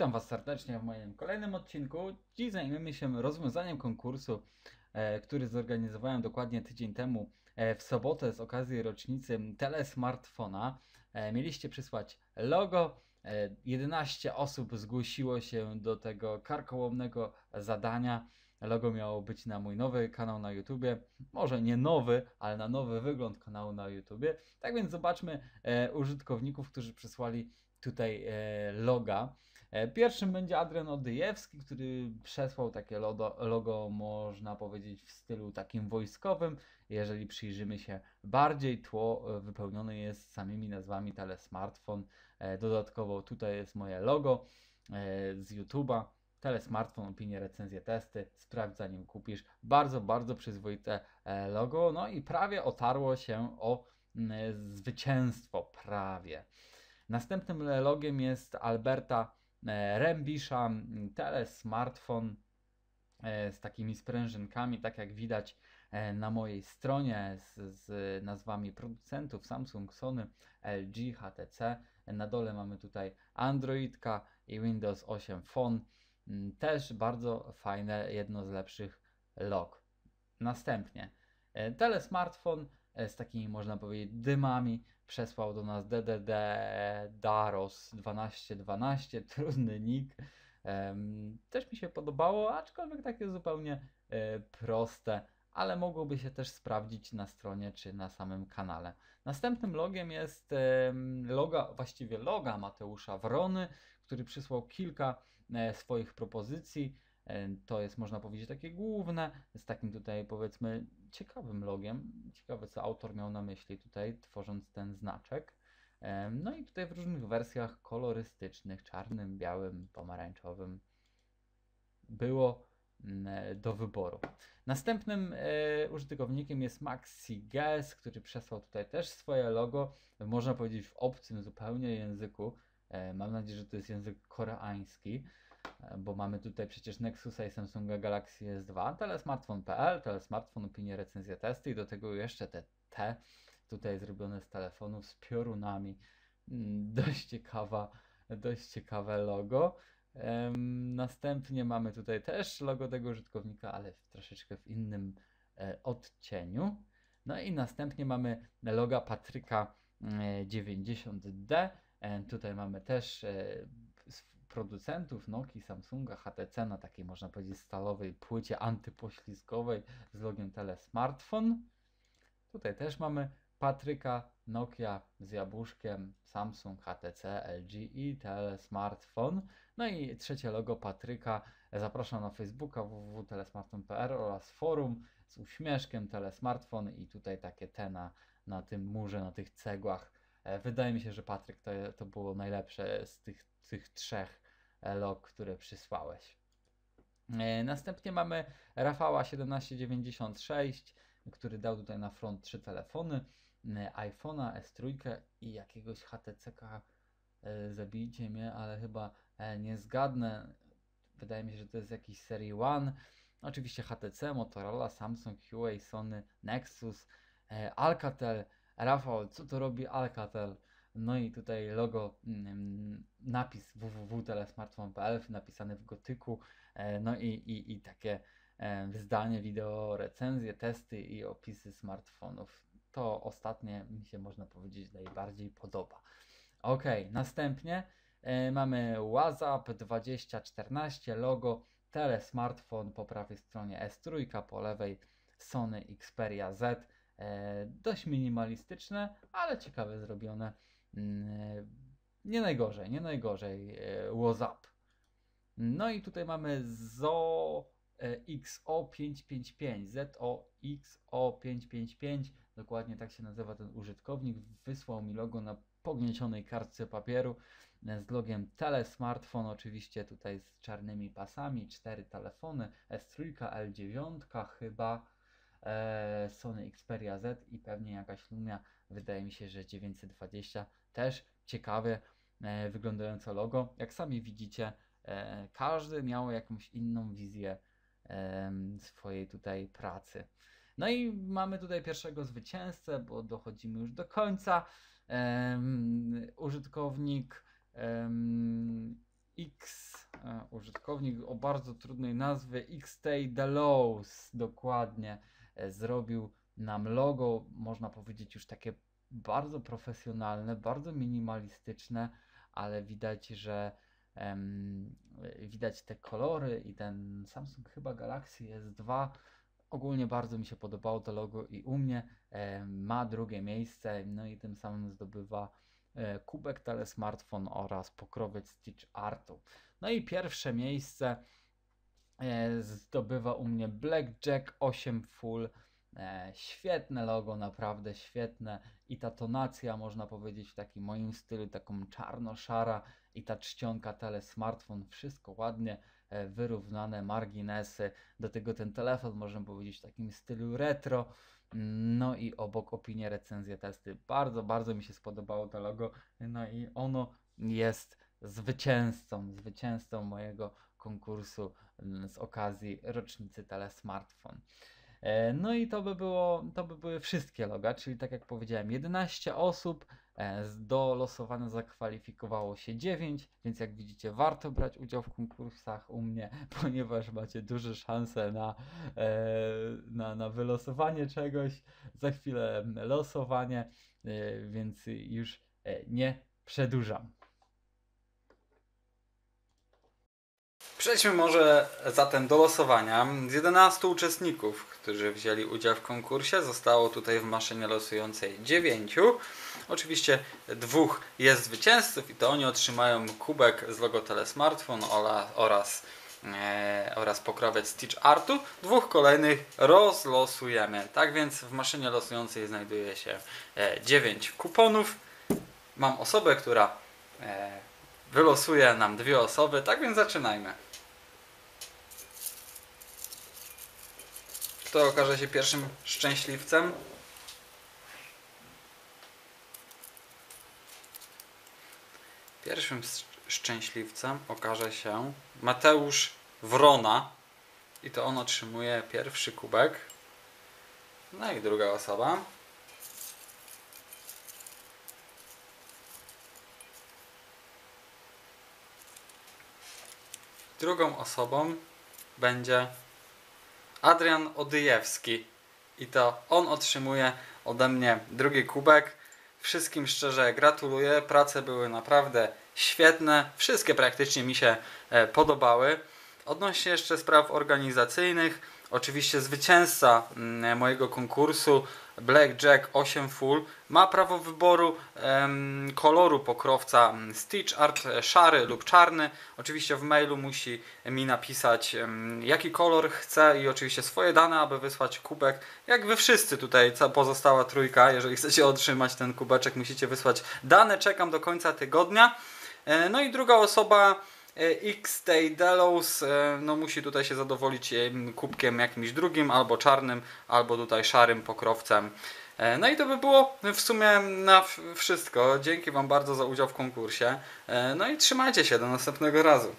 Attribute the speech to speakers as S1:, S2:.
S1: Witam Was serdecznie w moim kolejnym odcinku. Dziś zajmiemy się rozwiązaniem konkursu, e, który zorganizowałem dokładnie tydzień temu e, w sobotę z okazji rocznicy telesmartfona. E, mieliście przysłać logo. E, 11 osób zgłosiło się do tego karkołomnego zadania. Logo miało być na mój nowy kanał na YouTubie. Może nie nowy, ale na nowy wygląd kanału na YouTubie. Tak więc zobaczmy użytkowników, którzy przysłali tutaj loga. E, Pierwszym będzie Adrian Odyjewski, który przesłał takie logo, logo, można powiedzieć, w stylu takim wojskowym. Jeżeli przyjrzymy się bardziej, tło e, wypełnione jest samymi nazwami telesmartfon. E, Dodatkowo tutaj jest moje logo z YouTube'a. Telesmartfon, opinie, recenzje, testy. Sprawdź zanim kupisz. Bardzo, bardzo przyzwoite logo. No i prawie otarło się o zwycięstwo. Prawie. Następnym logiem jest Alberta Rembisza, m, telesmartfon e, z takimi sprężynkami, tak jak widać e, na mojej stronie z, z nazwami producentów Samsung, Sony, LG, HTC. Na dole mamy tutaj Androidka i Windows 8 Phone. Mm, Też bardzo fajne, jedno z lepszych log. Następnie e, telesmartfon e, z takimi można powiedzieć dymami przesłał do nas DDD Daros 1212, trudny nick. Też mi się podobało, aczkolwiek takie zupełnie e, proste, ale mogłoby się też sprawdzić na stronie czy na samym kanale. Następnym logiem jest loga, właściwie loga Mateusza Wrony, który przysłał kilka e, swoich propozycji. E, To jest, można powiedzieć, takie główne, z takim tutaj powiedzmy ciekawym logiem. Ciekawe, co autor miał na myśli tutaj, tworząc ten znaczek. No i tutaj w różnych wersjach kolorystycznych, czarnym, białym, pomarańczowym, było mm, e, do wyboru. Następnym e, użytkownikiem jest Maxi Guess, który przesłał tutaj też swoje logo, można powiedzieć w obcym zupełnie języku. E, mam nadzieję, że to jest język koreański, bo mamy tutaj przecież Nexusa i Samsunga Galaxy S2, telesmartfon.pl, telesmartfon, opinie, recenzje, testy i do tego jeszcze te T tutaj zrobione z telefonów z piorunami. Mm, Dość ciekawa, dość ciekawe logo. Następnie mamy tutaj też logo tego użytkownika, ale w troszeczkę w innym e, odcieniu. No i następnie mamy loga Patryka e, 90D. E, Tutaj mamy też e, producentów Nokia, Samsunga, HTC na takiej można powiedzieć stalowej płycie antypoślizgowej z logiem telesmartfon. Tutaj też mamy Patryka, Nokia z jabłuszkiem, Samsung, HTC, LG i telesmartfon. No i trzecie logo Patryka. Zapraszam na Facebooka www.telesmartfon.pl oraz forum z uśmieszkiem telesmartfon i tutaj takie te na, na tym murze, na tych cegłach. E, Wydaje mi się, że Patryk to, to było najlepsze z tych, tych trzech e, log, które przysłałeś. E, Następnie mamy Rafała 1796, który dał tutaj na front trzy telefony, iPhone'a, S3 i jakiegoś HTC-ka. Zabijcie mnie, ale chyba nie zgadnę. Wydaje mi się, że to jest jakiś serii One. Oczywiście HTC, Motorola, Samsung, Huawei, Sony, Nexus, Alcatel. Rafał, co to robi Alcatel? No i tutaj logo, mm, napis www.telesmartphone.pl napisany w gotyku, e, no i, i, i takie e, zdanie, wideo, recenzje, testy i opisy smartfonów. To ostatnie mi się można powiedzieć najbardziej podoba. Ok, następnie e, mamy WhatsApp 2014, logo, telesmartfon po prawej stronie S3, po lewej Sony Xperia Z. E, dość minimalistyczne, ale ciekawe zrobione. Mm, Nie najgorzej, nie najgorzej. e, WhatsApp. No i tutaj mamy ZO e, XO555, ZOXO555, dokładnie tak się nazywa ten użytkownik. Wysłał mi logo na pogniecionej kartce papieru e, z logiem telesmartfon, oczywiście tutaj z czarnymi pasami, cztery telefony, S3, L9 chyba, e, Sony Xperia Z i pewnie jakaś Lumia, wydaje mi się, że 920, też ciekawe e, wyglądające logo. Jak sami widzicie, e, każdy miał jakąś inną wizję swojej tutaj pracy. No i mamy tutaj pierwszego zwycięzcę, bo dochodzimy już do końca. Użytkownik X, e, użytkownik o bardzo trudnej nazwie, XT Delos dokładnie e, zrobił nam logo, można powiedzieć już takie bardzo profesjonalne, bardzo minimalistyczne, ale widać, że em, widać te kolory i ten Samsung chyba Galaxy S2 ogólnie bardzo mi się podobało to logo i u mnie e, ma drugie miejsce, no i tym samym zdobywa e, kubek telesmartfon oraz pokrowiec Stitch Artu. No i pierwsze miejsce. e, zdobywa u mnie Blackjack 8 Full. E, świetne logo, naprawdę świetne. I ta tonacja, można powiedzieć, w takim moim stylu, taką czarno-szara i ta czcionka telesmartfon, wszystko ładnie e, wyrównane, marginesy. Do tego ten telefon, można powiedzieć, w takim stylu retro. No i obok opinie, recenzje, testy. Bardzo, bardzo mi się spodobało to logo. No i ono jest zwycięzcą, zwycięzcą mojego konkursu mm, z okazji rocznicy telesmartfon. E, No i to by było, to by były wszystkie loga, czyli tak jak powiedziałem, 11 osób, e, do losowania zakwalifikowało się 9, więc jak widzicie warto brać udział w konkursach u mnie, ponieważ macie duże szanse na, e, na, na wylosowanie czegoś, za chwilę losowanie, więc już nie przedłużam. Przejdźmy może zatem do losowania. Z 11 uczestników, którzy wzięli udział w konkursie, zostało tutaj w maszynie losującej 9. Oczywiście dwóch jest zwycięzców i to oni otrzymają kubek z logo Telesmartfon oraz, e, oraz pokrowiec Stitch Artu. Dwóch kolejnych rozlosujemy. Tak więc w maszynie losującej znajduje się e, 9 kuponów. Mam osobę, która e, wylosuje nam dwie osoby, tak więc zaczynajmy. Kto okaże się pierwszym szczęśliwcem? Pierwszym sz- szczęśliwcem okaże się Mateusz Wrona i to on otrzymuje pierwszy kubek. No i druga osoba. Drugą osobą będzie Adrian Odyjewski. I to on otrzymuje ode mnie drugi kubek. Wszystkim szczerze gratuluję. Prace były naprawdę świetne. Wszystkie praktycznie mi się e, podobały. Odnośnie jeszcze spraw organizacyjnych, oczywiście zwycięzca mm, mojego konkursu Blackjack 8 Full ma prawo wyboru koloru pokrowca mm, Stitch Art e, szary lub czarny. Oczywiście w mailu musi mi napisać jaki kolor chce i oczywiście swoje dane, aby wysłać kubek. Jak wy wszyscy tutaj, ca- pozostała trójka, jeżeli chcecie otrzymać ten kubeczek, musicie wysłać dane. Czekam do końca tygodnia. E, No i druga osoba X Day Delos e, no musi tutaj się zadowolić em, kubkiem jakimś drugim, albo czarnym, albo tutaj szarym pokrowcem. E, No i to by było w sumie na wszystko. Dzięki Wam bardzo za udział w konkursie. E, No i trzymajcie się, do następnego razu.